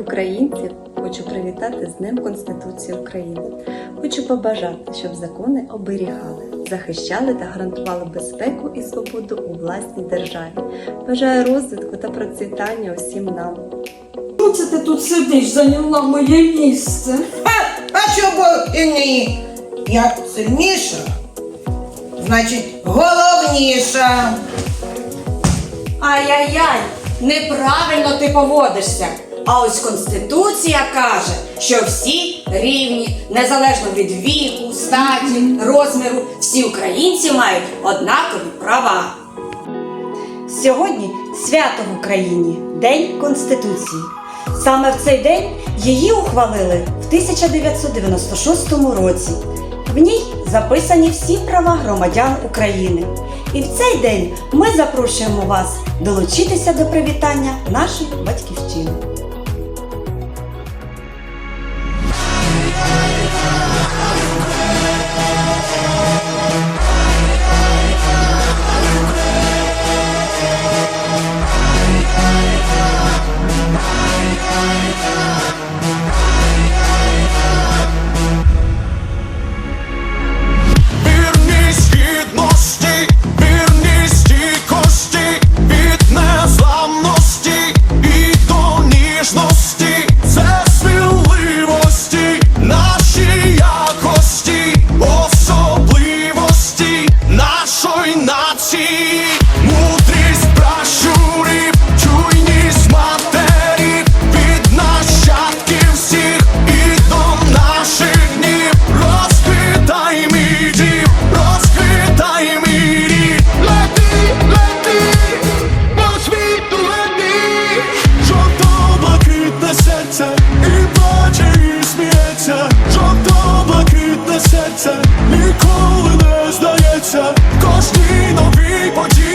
українців хочу привітати з Днем Конституції України. Хочу побажати, щоб закони оберігали, захищали та гарантували безпеку і свободу у власній державі. Бажаю розвитку та процвітання усім нам. Чому це ти тут сидиш, зайняла моє місце? А, а чого і ні? Я сильніша, значить головніша. Ай-яй-яй, неправильно ти поводишся. А ось Конституція каже, що всі рівні, незалежно від віку, статі, розміру, всі українці мають однакові права. Сьогодні свято в Україні День Конституції. Саме в цей день її ухвалили в 1996 році. В ній записані всі права громадян України. І в цей день ми запрошуємо вас долучитися до привітання нашої батьківщини. серця, ніколи не здається, кожній новій події.